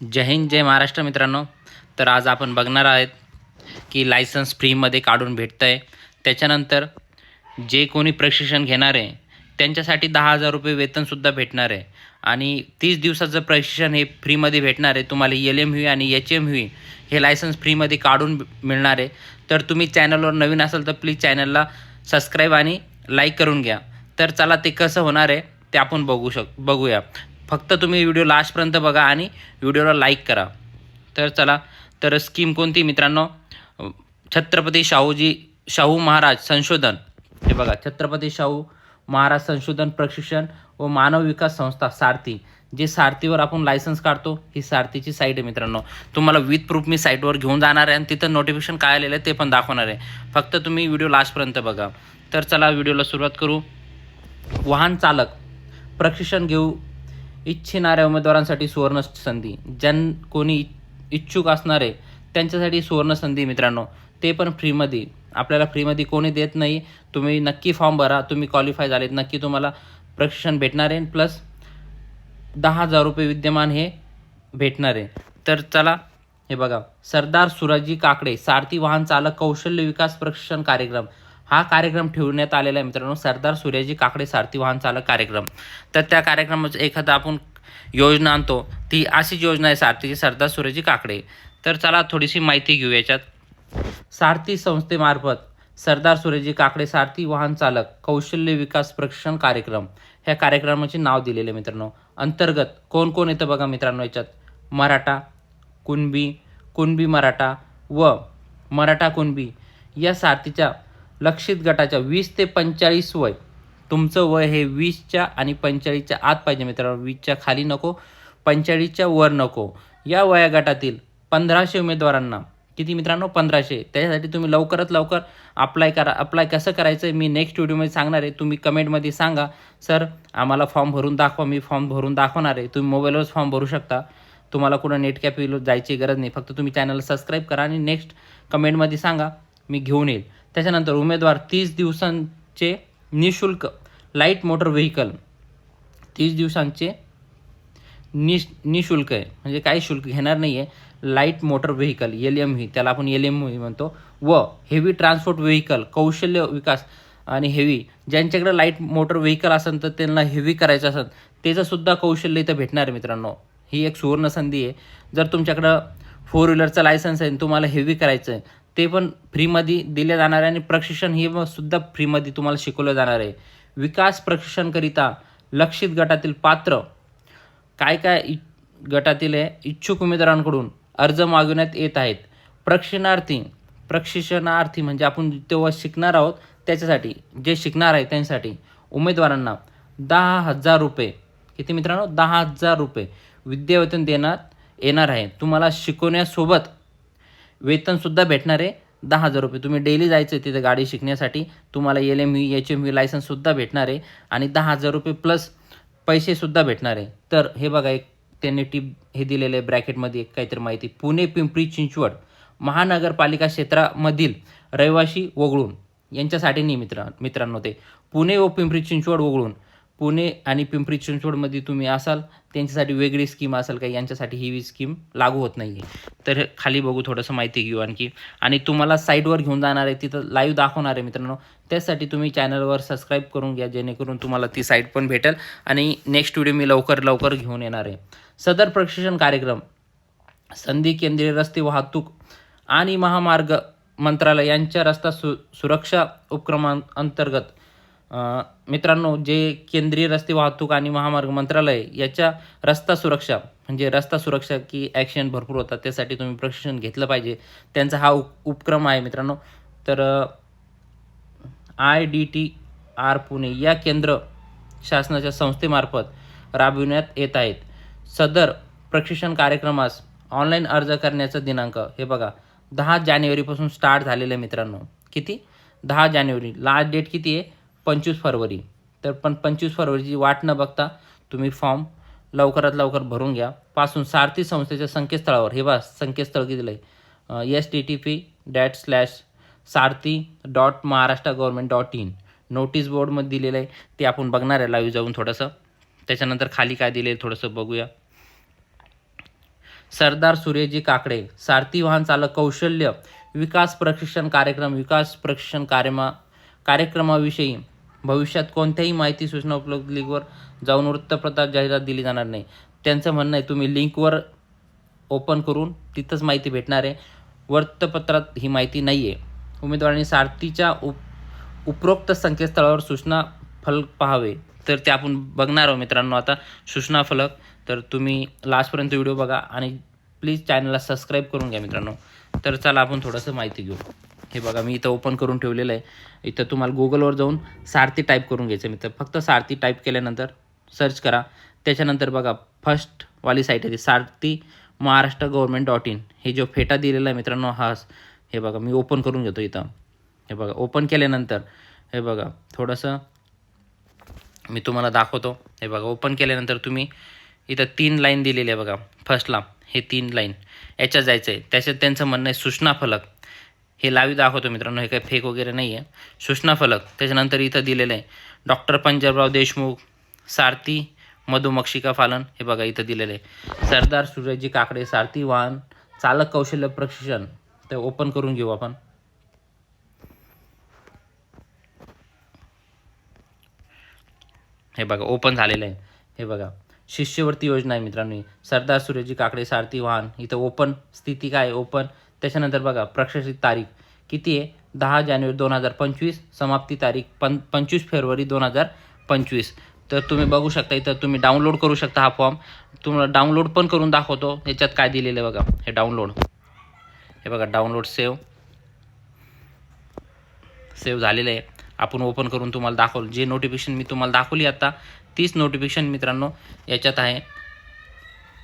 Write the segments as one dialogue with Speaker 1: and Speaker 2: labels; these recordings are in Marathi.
Speaker 1: जय हिंद जय महाराष्ट्र मित्रांनो. तर आज आपण बघणार आहेत की लायसन्स फ्रीमध्ये काढून भेटतं आहे त्याच्यानंतर जे कोणी प्रशिक्षण घेणार आहे त्यांच्यासाठी दहा हजार रुपये वेतनसुद्धा भेटणार आहे. आणि तीस दिवसाचं प्रशिक्षण हे फ्रीमध्ये भेटणार आहे. तुम्हाला एल एम व्ही आणि एच एम व्ही हे लायसन्स फ्रीमध्ये काढून मिळणार आहे. तर तुम्ही चॅनलवर नवीन असाल तर प्लीज चॅनलला सबस्क्राईब आणि लाईक करून घ्या. तर चला ते कसं होणार आहे ते आपण बघू शक बघूया. फक्त तुम्ही व्हिडिओ लास्टपर्यंत बघा आणि व्हिडिओला लाईक करा. तर चला तर स्कीम कोणती मित्रांनो? छत्रपती शाहूजी शाहू महाराज संशोधन. हे बघा छत्रपती शाहू महाराज संशोधन प्रशिक्षण व मानव विकास संस्था सारथी. जे सारथीवर आपण लायसन्स काढतो ही सारथीची साईट आहे मित्रांनो. तुम्हाला विथ प्रूफ मी साईटवर घेऊन जाणार आहे आणि तिथं नोटिफिकेशन काय आलेलं आहे ते पण दाखवणार आहे. फक्त तुम्ही व्हिडिओ लास्टपर्यंत बघा. तर चला व्हिडिओला सुरुवात करू. वाहन चालक प्रशिक्षण घेऊ इच्छिणाऱ्या उमेदवारांसाठी सुवर्ण संधी ज्यां कोणी इच्छुक असणारे त्यांच्यासाठी सुवर्ण संधी मित्रांनो. ते पण फ्रीमध्ये. आपल्याला फ्रीमध्ये कोणी देत नाही. तुम्ही नक्की फॉर्म भरा. तुम्ही क्वालिफाय झालेत. नक्की तुम्हाला प्रशिक्षण भेटणार आहे. प्लस दहा हजार रुपये विद्यमान हे भेटणार आहे. तर चला हे बघा. सरदार सुराजी काकडे सारथी वाहन चालक कौशल्य विकास प्रशिक्षण कार्यक्रम. हा कार्यक्रम ठेवण्यात आलेला आहे मित्रांनो. सरदार सूर्याजी काकडे सारथी वाहन चालक कार्यक्रम. तर त्या कार्यक्रमाचं एखादा आपण योजना आणतो. ती अशीच योजना आहे सारथीची सरदार सूर्याजी काकडे. तर चला थोडीशी माहिती घेऊ याच्यात. सारथी संस्थेमार्फत सरदार सूर्यजी काकडे सारथी वाहन चालक कौशल्य विकास प्रशिक्षण कार्यक्रम ह्या कार्यक्रमाचे नाव दिलेले मित्रांनो. अंतर्गत कोण कोण येतं बघा मित्रांनो याच्यात. मराठा कुणबी कुणबी मराठा व मराठा कुणबी या सारथीच्या लक्षित गटाच्या वीस ते पंचेचाळीस वय. तुमचं वय हे वीसच्या आणि पंचेचाळीसच्या आत पाहिजे मित्रांनो. वीसच्या खाली नको पंचेचाळीसच्या वर नको. या वयागटातील पंधराशे उमेदवारांना किती मित्रांनो? पंधराशे. त्याच्यासाठी तुम्ही लवकरात लवकर अप्लाय करा. अप्लाय कसं करायचं आहे मी नेक्स्ट व्हिडिओमध्ये सांगणार आहे. तुम्ही कमेंटमध्ये सांगा. सर आम्हाला फॉर्म भरून दाखवा. मी फॉर्म भरून दाखवणार आहे. तुम्ही मोबाईलवरच फॉर्म भरू शकता. तुम्हाला कुठं नेट कॅफेलो जायची गरज नाही. फक्त तुम्ही चॅनलला सबस्क्राईब करा आणि नेक्स्ट कमेंटमध्ये सांगा. मी घेऊन येईल. त्याच्यानंतर उमेदवार तीस दिवसांचे निशुल्क लाइट मोटर व्हेकल तीस दिवसांचे नि निशुल्क आहे. म्हणजे काही शुल्क घेणार नाही आहे light motor vehicle L M V त्याला आपण एल एम व्ही म्हणतो. व हेवी ट्रान्सपोर्ट व्हेकल कौशल्य विकास आणि हेवी ज्यांच्याकडे लाइट मोटर व्हेकल असेल तर त्यांना हेवी करायचं असेल त्याचंसुद्धा कौशल्य इथं भेटणार आहे मित्रांनो. ही एक सुवर्ण संधी आहे. जर तुमच्याकडं फोर व्हीलरचं लायसन्स आहे आणि तुम्हाला हेवी करायचं आहे ते पण फ्रीमध्ये दिले जाणार आहे आणि प्रशिक्षण हे सुद्धा फ्रीमध्ये तुम्हाला शिकवलं जाणार आहे. विकास प्रशिक्षणकरिता लक्षित गटातील पात्र काय काय इ गटातील आहे? इच्छुक उमेदवारांकडून अर्ज मागवण्यात येत आहेत. प्रशिक्षणार्थी प्रशिक्षणार्थी म्हणजे आपण तेव्हा शिकणार आहोत त्याच्यासाठी जे शिकणार आहे त्यांच्यासाठी उमेदवारांना दहा हजार रुपये किती मित्रांनो? दहा हजार रुपये विद्यावेतन देण्यात येणार आहे. तुम्हाला शिकवण्यासोबत वेतनसुद्धा भेटणार आहे. दहा हजार रुपये. तुम्ही डेली जायचं आहे तिथे गाडी शिकण्यासाठी. तुम्हाला L M V H M V लायसन्ससुद्धा भेटणार आहे. आणि दहा हजार रुपये प्लस पैसेसुद्धा भेटणार आहे. तर हे बघा एक त्यांनी टीप हे दिलेलं आहे ब्रॅकेटमध्ये एक काहीतरी माहिती. पुणे पिंपरी चिंचवड महानगरपालिका क्षेत्रामधील रहिवासी वगळून. यांच्यासाठी नाही मित्र मित्रांनो ते. पुणे व पिंपरी चिंचवड वगळून. पुणे आणि पिंपरी चिंचवडमध्ये तुम्ही असाल त्यांच्यासाठी वेगळी स्कीम असेल का? यांच्यासाठी ही स्कीम लागू होत नाही आहे तर खाली बघू थोडंसं माहिती घेऊ आणखी. आणि तुम्हाला साईटवर घेऊन जाणार आहे तिथं लाईव्ह दाखवणार आहे मित्रांनो. त्यासाठी तुम्ही चॅनलवर सबस्क्राईब करून घ्या जेणेकरून तुम्हाला ती साईट पण भेटेल. आणि नेक्स्ट व्हिडिओ मी लवकर लवकर घेऊन येणार आहे. सदर प्रशिक्षण कार्यक्रम संधी केंद्रीय रस्ते वाहतूक आणि महामार्ग मंत्रालय यांच्या रस्ता सु सुरक्षा उपक्रमांतर्गत मित्रांनो जे केंद्रीय रस्ते वाहतूक आणि महामार्ग मंत्रालय याच्या रस्ता सुरक्षा म्हणजे रस्ता सुरक्षा की ॲक्शन भरपूर होतात त्यासाठी तुम्ही प्रशिक्षण घेतलं पाहिजे. त्यांचा हा उप उपक्रम आहे मित्रांनो. तर I D T R Pune या केंद्र शासनाच्या संस्थेमार्फत राबविण्यात येत आहेत. सदर प्रशिक्षण कार्यक्रमास ऑनलाईन अर्ज करण्याचा दिनांक हे बघा दहा जानेवारीपासून स्टार्ट झालेलं आहे मित्रांनो. किती? दहा जानेवारी. लास्ट डेट किती आहे? पंचवीस फरवरी. तर पण पंचवीस फरवरीची वाट न बघता तुम्ही फॉर्म लवकरात लवकर भरून घ्या. पासून सारथी संस्थेच्या संकेतस्थळावर हे बा संकेतस्थळ दिलं आहे S T T P dot slash Sarathi dot Maharashtra government dot in. Notice बोर्डमध्ये दिलेलं आहे ते आपण बघणार आहे लाईव्ह जाऊन थोडंसं. त्याच्यानंतर खाली काय दिले थोडंसं बघूया. सरदार सूर्यजी काकडे सारथी वाहन चालक कौशल्य विकास प्रशिक्षण कार्यक्रम विकास प्रशिक्षण कार्यमा कार्यक्रमाविषयी भविष्यात कोणत्याही माहिती सूचना उपलब्ध लिंकवर जाऊन वृत्तपत्रात जाहिरात दिली जाणार नाही. त्यांचं म्हणणं आहे तुम्ही लिंकवर ओपन करून तिथंच माहिती भेटणार आहे. वृत्तपत्रात ही माहिती नाही आहे उमेदवारांनी सारथीच्या उप उपरोक्त संकेतस्थळावर सूचना फलक पाहावे. तर ते आपण बघणार आहोत मित्रांनो आता सूचना फलक. तर तुम्ही लास्टपर्यंत व्हिडिओ बघा आणि प्लीज चॅनलला सबस्क्राईब करून घ्या मित्रांनो. तर चला आपण थोडंसं माहिती घेऊ. हे बघा मी इथं ओपन करून ठेवलेलं आहे. इथं तुम्हाला गुगलवर जाऊन सारथी टाईप करून घ्यायचं मित्र. फक्त सारथी टाईप केल्यानंतर सर्च करा. त्याच्यानंतर बघा फर्स्टवाली साईट आहे ती Sarathi Maharashtra government dot in हे जो फेटा दिलेला आहे मित्रांनो हा हे बघा मी ओपन करून घेतो इथं. हे बघा ओपन केल्यानंतर हे बघा थोडंसं मी तुम्हाला दाखवतो. हे बघा ओपन केल्यानंतर तुम्ही इथं तीन लाईन दिलेली आहे बघा. फर्स्टला हे तीन लाईन याच्यात जायचं आहे त्याच्यात त्यांचं म्हणणं आहे सूचना फलक. हे लावी दाखवतो मित्रांनो हे काही फेक वगैरे नाही आहे सूचना फलक त्याच्यानंतर इथं दिलेलं आहे. डॉक्टर पंजाबराव देशमुख सारथी मधुमक्षिका फालन हे बघा इथं दिलेलं आहे. सरदार सूर्यजी काकडे सारथी वाहन चालक कौशल्य प्रशिक्षण. ते ओपन करून घेऊ आपण. हे बघा ओपन झालेलं आहे. हे बघा शिष्यवृत्ती योजना आहे मित्रांनो सरदार सूर्यजी काकडे सारथी वाहन इथं ओपन स्थिती काय ओपन त्याच्यानंतर बघा प्रकाशित तारीख किती आहे? दहा जानेवारी दोन हजार पंचवीस समाप्ती तारीख पं पंचवीस फेब्रुवारी दोन हजार पंचवीस. तर तुम्ही बघू शकता इथं तुम्ही डाउनलोड करू शकता हा फॉर्म. तुम्हाला डाउनलोड पण करून दाखवतो याच्यात काय दिलेलं आहे बघा. हे डाउनलोड. हे बघा डाउनलोड सेव्ह. सेव्ह झालेलं आहे. आपण ओपन करून तुम्हाला दाखवलं. जे नोटिफिकेशन मी तुम्हाला दाखवली आता तीच नोटिफिकेशन मित्रांनो याच्यात आहे.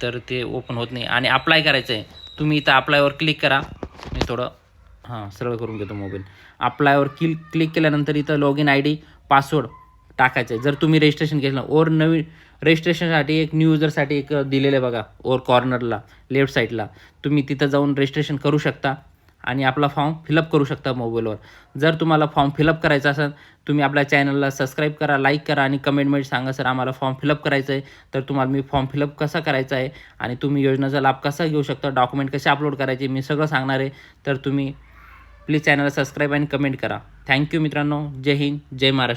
Speaker 1: तर ते ओपन होत नाही. आणि अप्लाय करायचं आहे तुम्ही इथं अप्लायवर क्लिक करा. मी थोडं हां सरळ करून घेतो मोबाईल अप्लायवर क्लिक क्लिक केल्यानंतर इथं log in I D password टाकायचं आहे. जर तुम्ही रजिस्ट्रेशन केलं ओर नवीन रजिस्ट्रेशनसाठी एक न्यू युजरसाठी एक दिलेलं आहे बघा ओर कॉर्नरला लेफ्ट साईडला तुम्ही तिथं जाऊन रजिस्ट्रेशन करू शकता. आणि आपला फॉर्म फिलअप करू शकता मोबाईलवर. जर तुम्हाला फॉर्म फिलअप करायचा असेल तुम्ही आपल्या चॅनलला सबस्क्राईब करा लाईक करा आणि कमेंटमध्ये सांगा सर आम्हाला फॉर्म फिलअप करायचं आहे. तर तुम्हाला मी फॉर्म फिलअप कसा करायचा आहे आणि तुम्ही योजनेचा लाभ कसा घेऊ शकता डॉक्युमेंट कसे अपलोड करायचे मी सगळं सांगणार आहे. तर तुम्ही प्लीज चॅनलला सबस्क्राईब आणि कमेंट करा. थँक्यू मित्रांनो. जय हिंद जय महाराष्ट्र.